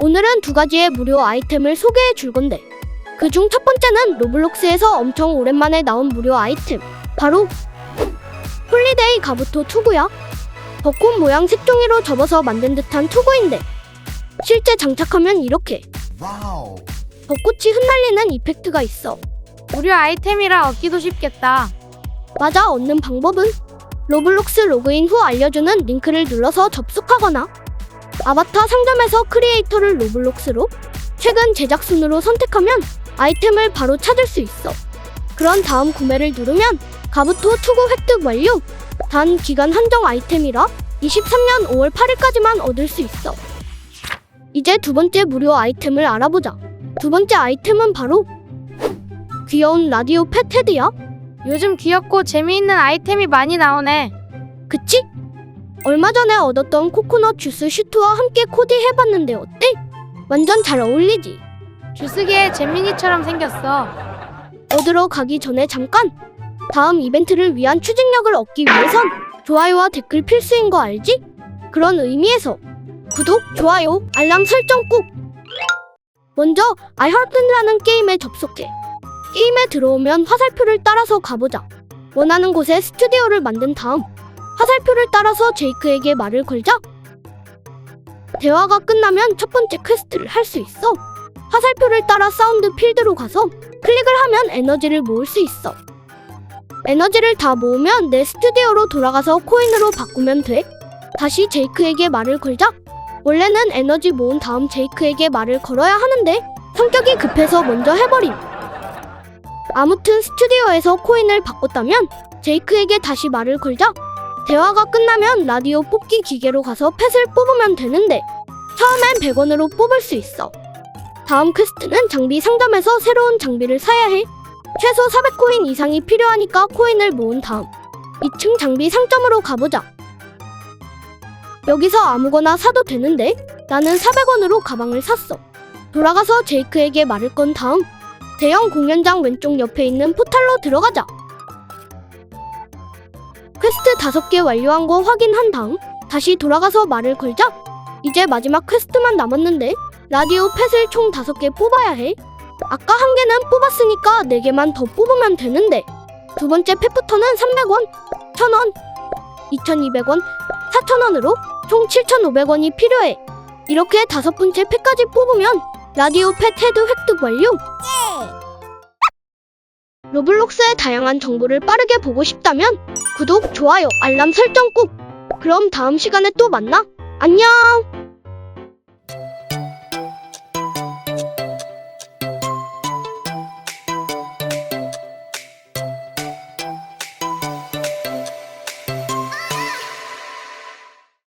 오늘은 두 가지의 무료 아이템을 소개해 줄 건데 그 중 첫 번째는 로블록스에서 엄청 오랜만에 나온 무료 아이템 바로 홀리데이 가부토 투구야 벚꽃 모양 색종이로 접어서 만든 듯한 투구인데 실제 장착하면 이렇게. 벚꽃이 흩날리는 이펙트가 있어 무료 아이템이라 얻기도 쉽겠다. 맞아 얻는 방법은 로블록스 로그인 후 알려주는 링크를 눌러서 접속하거나 아바타 상점에서 크리에이터를 로블록스로 최근 제작 순으로 선택하면 아이템을 바로 찾을 수 있어. 그런 다음 구매를 누르면 가부토 투구 획득 완료. 단 기간 한정 아이템이라 23년 5월 8일까지만 얻을 수 있어. 이제 두 번째 무료 아이템을 알아보자. 두 번째 아이템은 바로 귀여운 라디오 펫 헤드야. 요즘 귀엽고 재미있는 아이템이 많이 나오네. 그치? 얼마 전에 얻었던 코코넛 주스 슈트와 함께 코디 해봤는데 어때? 완전 잘 어울리지? 주스기에 재민이처럼 생겼어. 얻으러 가기 전에 잠깐! 다음 이벤트를 위한 추진력을 얻기 위해선 좋아요와 댓글 필수인 거 알지? 그런 의미에서 구독, 좋아요, 알람 설정 꾹! 먼저 아이하튼이라는 게임에 접속해. 게임에 들어오면 화살표를 따라서 가보자. 원하는 곳에 스튜디오를 만든 다음 화살표를 따라서 제이크에게 말을 걸자. 대화가 끝나면 첫 번째 퀘스트를 할 수 있어. 화살표를 따라 사운드 필드로 가서 클릭을 하면 에너지를 모을 수 있어. 에너지를 다 모으면 내 스튜디오로 돌아가서 코인으로 바꾸면 돼. 다시 제이크에게 말을 걸자. 원래는 에너지 모은 다음 제이크에게 말을 걸어야 하는데 성격이 급해서 먼저 해버림. 아무튼 스튜디오에서 코인을 바꿨다면 제이크에게 다시 말을 걸자. 대화가 끝나면 라디오 뽑기 기계로 가서 펫을 뽑으면 되는데 처음엔 100원으로 뽑을 수 있어. 다음 퀘스트는 장비 상점에서 새로운 장비를 사야 해. 최소 400코인 이상이 필요하니까 코인을 모은 다음 2층 장비 상점으로 가보자. 여기서 아무거나 사도 되는데 나는 400원으로 가방을 샀어. 돌아가서 제이크에게 말을 건 다음 대형 공연장 왼쪽 옆에 있는 포탈로 들어가자. 퀘스트 5개 완료한 거 확인한 다음 다시 돌아가서 말을 걸자. 이제 마지막 퀘스트만 남았는데 라디오 펫을 총 5개 뽑아야 해. 아까 한 개는 뽑았으니까 4개만 더 뽑으면 되는데 두 번째 펫부터는 300원, 1000원, 2200원, 4000원으로 총 7500원이 필요해. 이렇게 다섯 번째 펫까지 뽑으면 라디오 펫 헤드 획득 완료. 로블록스의 다양한 정보를 빠르게 보고 싶다면 구독, 좋아요, 알람 설정 꾹. 그럼 다음 시간에 또 만나. 안녕.